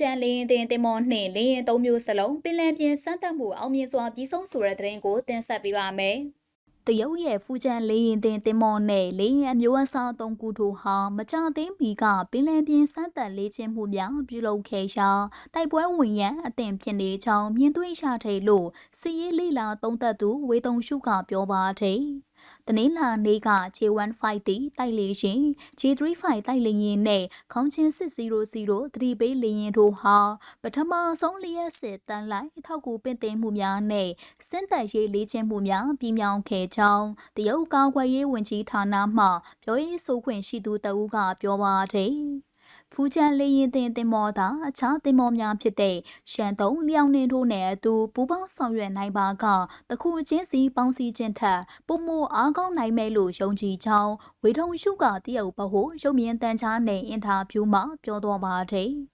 ချန်လင်းတင်တင်မောနှင့်လင်းရင်သုံးမျိုးစလုံးပင်လယ်ပြင်စမ်းသပ်မှုအောင်မြင်စွာပြီးဆုံးဆိုတဲ့သတင်းကိုတင်ဆက်ပေးပါမယ်။တရုတ်ရဲ့ဖူချန်လေးရင်တင်တင်မောနဲ့လေးရင်အမျိုးအစားသုံးခုတို့ဟာမကြသေးမီကပင်လယ်ပြင်စမ်းသပ်လေ့ကျင့်မှုများပြုလုပ်ခဲ့ရာတိုက်ပွဲဝင်ရန်အသင်ဖြစ်နေကြောင်းမြင်တွေ့ရတဲ့လို့စီရေးလေးလာသုံးသက်သူဝေတုံရှုကပြောပါတယ်။ တနင်္လာနေ့က J15 တီတိုက်လေရင် J35 တိုက်လေရင်နဲ့ခေါင်းချင်း600သတိပေးလေရင်တို့ဟာပထမဆုံးလျက်စစ်တန်းလိုက်ထောက်ကူပင့်တင်မှုများနဲ့စင်တက်ရေးလေ့ကျင့်မှုများပြီးမြောင်းခဲ့ကြောင်းတရုတ်ကောင်းခွဲရေးဝန်ကြီးဌာနမှပြောရေးဆိုခွင့်ရှိသူတဦးကပြောပါတယ်။ ဖူးချန်လေးရင်တင်တင်မောသာအခြားတင်မောများဖြစ်တဲ့ရှန်တုံလျောင်နှင်းတို့နဲ့အတူပူးပေါင်းဆောင်ရွက်နိုင်ပါကတခုချင်းစီပေါင်းစည်းခြင်းထက်ပုံမအားကောင်းနိုင်မယ်လို့ယုံကြည်ကြောင်းဝေထုံရှုကတရုတ်ဘဟုရုပ်မြင်တန်ချားနဲ့အင်တာဗျူးမှာပြောသွားပါတယ်။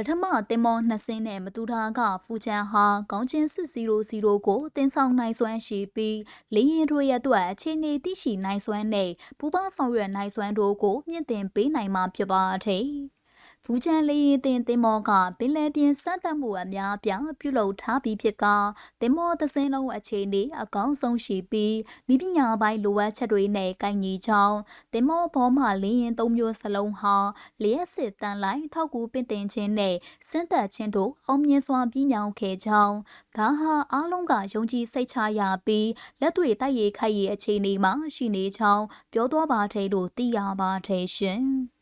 ပထမတင်မောနှစ်စင်းနဲ့မတူတာကဖူချန်ဟာကောင်းချင်းစစ်00ကိုတင်ဆောင်နိုင်စွမ်းရှိပြီးလေရင်တို့ရဲ့အတွက်အခြေအနေသိရှိနိုင်စွမ်းနဲ့ပူပေါင်းဆောင်ရွက်နိုင်စွမ်းတို့ကိုမြင့်တင်ပေးနိုင်မှာဖြစ်ပါတ ယ်။။ဖူးချန်လေးရင်တင်တင်မောကပင်လယ်ပြင်စမ်းသပ်မှုအများပြပြုလုပ်ထားပြီးဖြစ်ကတင်မောသစင်းလုံးအခြေအနေအကောင်းဆုံးရှိပြီးဤပညာပိုင်းလိုအပ်ချက်တွေနဲ့ကိုင်ညီချောင်းတင်မောဘောမှလင်းရင်သုံးမျိုးစလုံးဟာလျက်စစ်တန်လိုက်ထောက်ကူပင့်တင်ခြင်းနဲ့စမ်းသပ်ခြင်းတို့အောင်မြင်စွာပြီးမြောင်ခဲ့ကြောင်းဒါဟာအားလုံးကယုံကြည်စိတ်ချရပြီးလက်တွေ့တိုက်ရိုက်ခိုက်ရအခြေအနေမှာရှိနေကြောင်းပြောသွားပါတဲ့လို့သိရပါတယ်ရှင်။